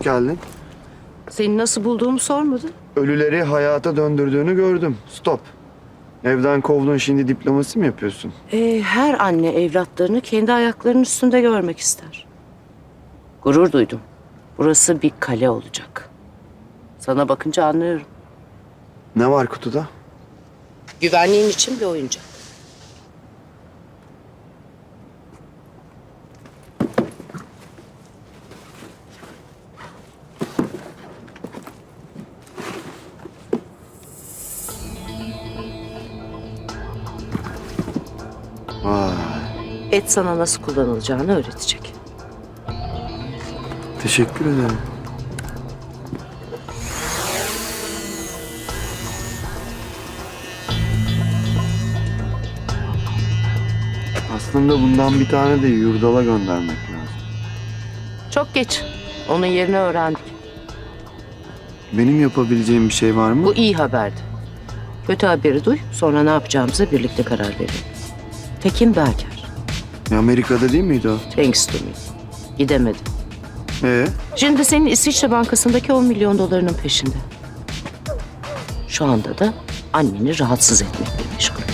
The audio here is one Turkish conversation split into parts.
Hoş geldin. Seni nasıl bulduğumu sormadın. Ölüleri hayata döndürdüğünü gördüm. Stop. Evden kovdun şimdi diplomasi mi yapıyorsun? Ee, her anne evlatlarını kendi ayaklarının üstünde görmek ister. Gurur duydum. Burası bir kale olacak. Sana bakınca anlıyorum. Ne var kutuda? Güvenliğin için bir oyuncak. Et sana nasıl kullanılacağını öğretecek. Teşekkür ederim. Aslında bundan bir tane de yurdala göndermek lazım. Çok geç. Onun yerini öğrendik. Benim yapabileceğim bir şey var mı? Bu iyi haberdi. Kötü haberi duy, sonra ne yapacağımıza birlikte karar verelim. Tekin Berker, Amerika'da değil miydi o? thanks to me. Gidemedi. Ee? Şimdi senin İsviçre Bankası'ndaki 10 milyon dolarının peşinde. Şu anda da anneni rahatsız etmekle meşgul.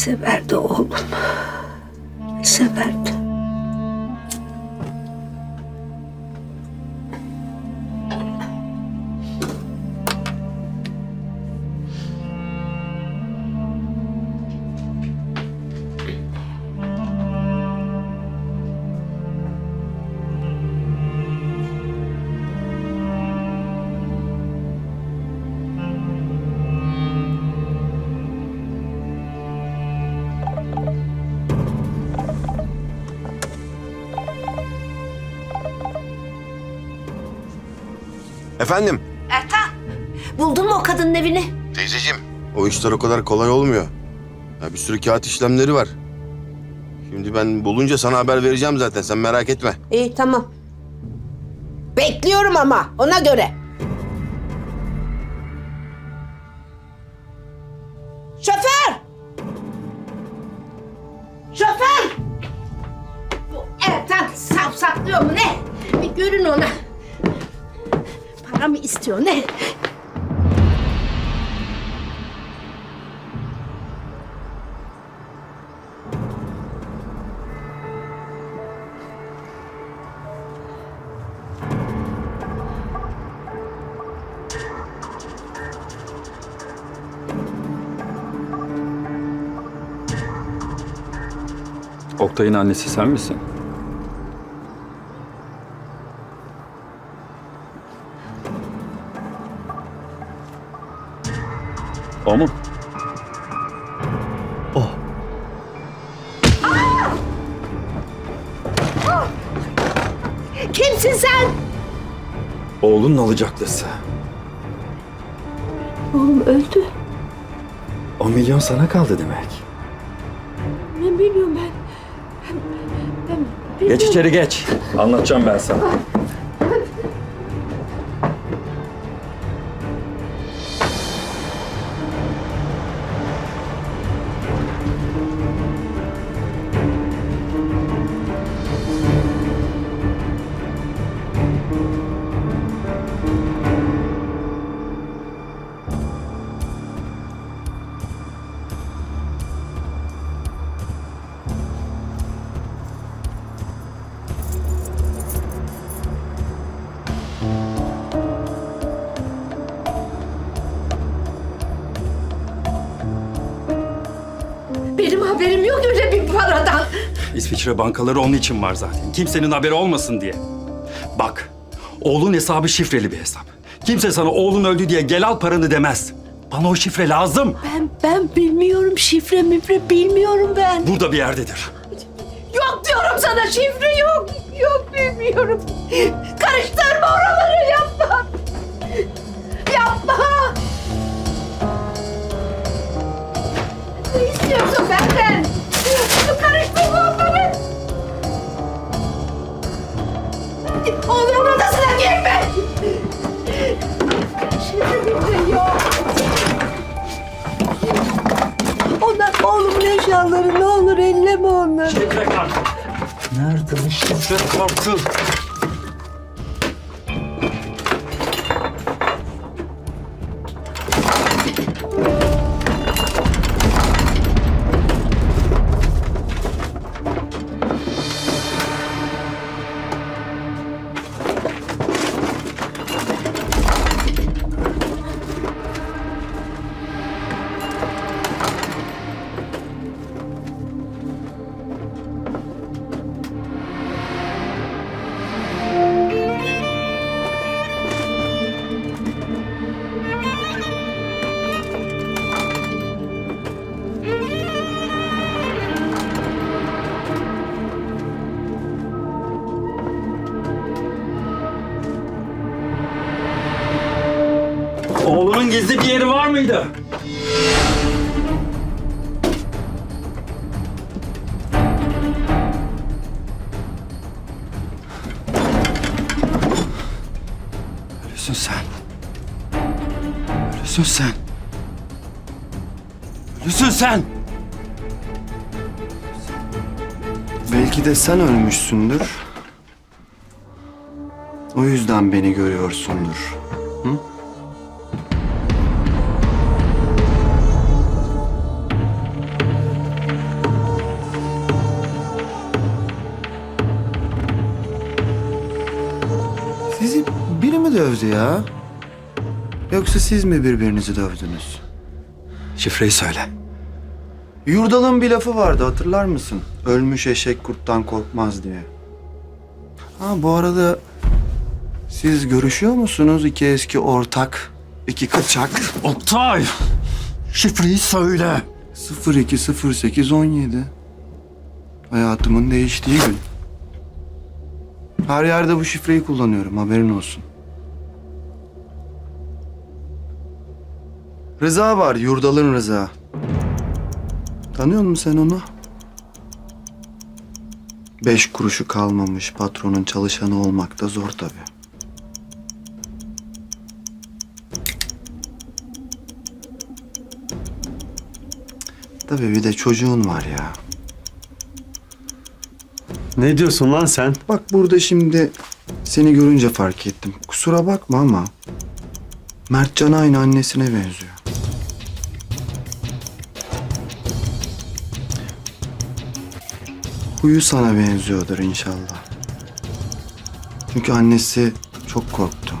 Severdi oğlum. Severdi. Efendim? Ertan, buldun mu o kadının evini? Teyzeciğim. O işler o kadar kolay olmuyor. Ya bir sürü kağıt işlemleri var. Şimdi ben bulunca sana haber vereceğim zaten. Sen merak etme. İyi, tamam. Bekliyorum ama, ona göre. Şoför! Şoför! Bu Ertan savsaklıyor mu ne? Bir görün ona. Para mı istiyor ne? Oktay'ın annesi sen misin? O mu? Kimsin sen? Oğlunun alacaklısı. Oğlum öldü. O milyon sana kaldı demek. Ne biliyorum ben. Ben Geç içeri geç. Anlatacağım ben sana. Haberim yok öyle bir paradan. İsviçre bankaları onun için var zaten. Kimsenin haberi olmasın diye. Bak, oğlun hesabı şifreli bir hesap. Kimse sana oğlun öldü diye gel al paranı demez. Bana o şifre lazım. Ben ben bilmiyorum şifre mifre bilmiyorum ben. Burada bir yerdedir. Yok diyorum sana şifre yok. Yok bilmiyorum. Karıştırma oraları elleme onları. Şifre kartı. Nerede bu şifre Oğlunun gizli bir yeri var mıydı? Ölüsün sen. Ölüsün sen. Ölüsün sen. Belki de sen ölmüşsündür. O yüzden beni görüyorsundur. Hı? Dövdü ya? Yoksa siz mi birbirinizi dövdünüz? Şifreyi söyle. Yurdal'ın bir lafı vardı hatırlar mısın? Ölmüş eşek kurttan korkmaz diye. Ha bu arada siz görüşüyor musunuz iki eski ortak, iki kaçak? Oktay! Şifreyi söyle. 020817. Hayatımın değiştiği gün. Her yerde bu şifreyi kullanıyorum haberin olsun. Rıza var, Yurdal'ın Rıza. Tanıyor musun sen onu? Beş kuruşu kalmamış patronun çalışanı olmak da zor tabii. Tabii bir de çocuğun var ya. Ne diyorsun lan sen? Bak burada şimdi seni görünce fark ettim. Kusura bakma ama Mertcan aynı annesine benziyor. Huyu sana benziyordur inşallah. Çünkü annesi çok korktu.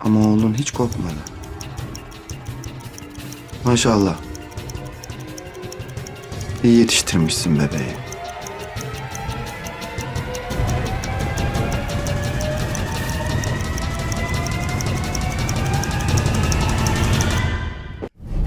Ama oğlun hiç korkmadı. Maşallah. İyi yetiştirmişsin bebeği.